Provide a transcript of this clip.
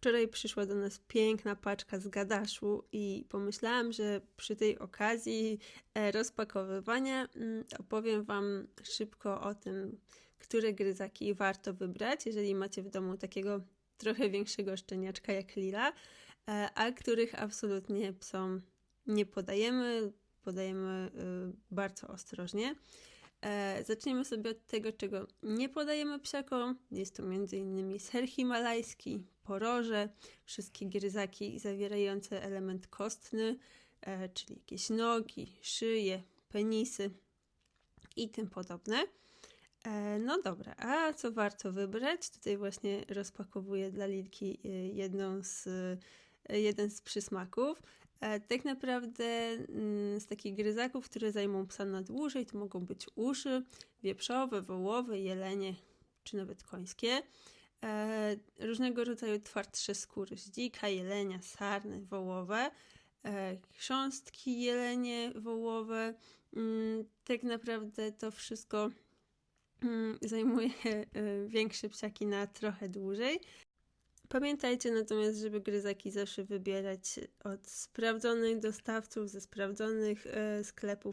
Wczoraj przyszła do nas piękna paczka z gadaszu i pomyślałam, że przy tej okazji e, rozpakowywania mm, opowiem Wam szybko o tym, które gryzaki warto wybrać, jeżeli macie w domu takiego trochę większego szczeniaczka jak Lila, e, a których absolutnie psom nie podajemy, podajemy y, bardzo ostrożnie. E, zaczniemy sobie od tego, czego nie podajemy psiakom. Jest to m.in. ser himalajski, poroże, wszystkie gryzaki zawierające element kostny, e, czyli jakieś nogi, szyje, penisy i tym podobne. E, no dobra, a co warto wybrać? Tutaj właśnie rozpakowuję dla Lilki e, jedną z, e, jeden z przysmaków. E, Tak naprawdę mm, z takich gryzaków, które zajmą psa na dłużej, to mogą być uszy wieprzowe, wołowe, jelenie czy nawet końskie. E, Różnego rodzaju twardsze skóry dzika, jelenia, sarny, wołowe. e, Chrząstki, jelenie, wołowe. Mm, Tak naprawdę to wszystko mm, zajmuje większe psiaki na trochę dłużej. Pamiętajcie natomiast, żeby gryzaki zawsze wybierać od sprawdzonych dostawców, ze sprawdzonych e, sklepów.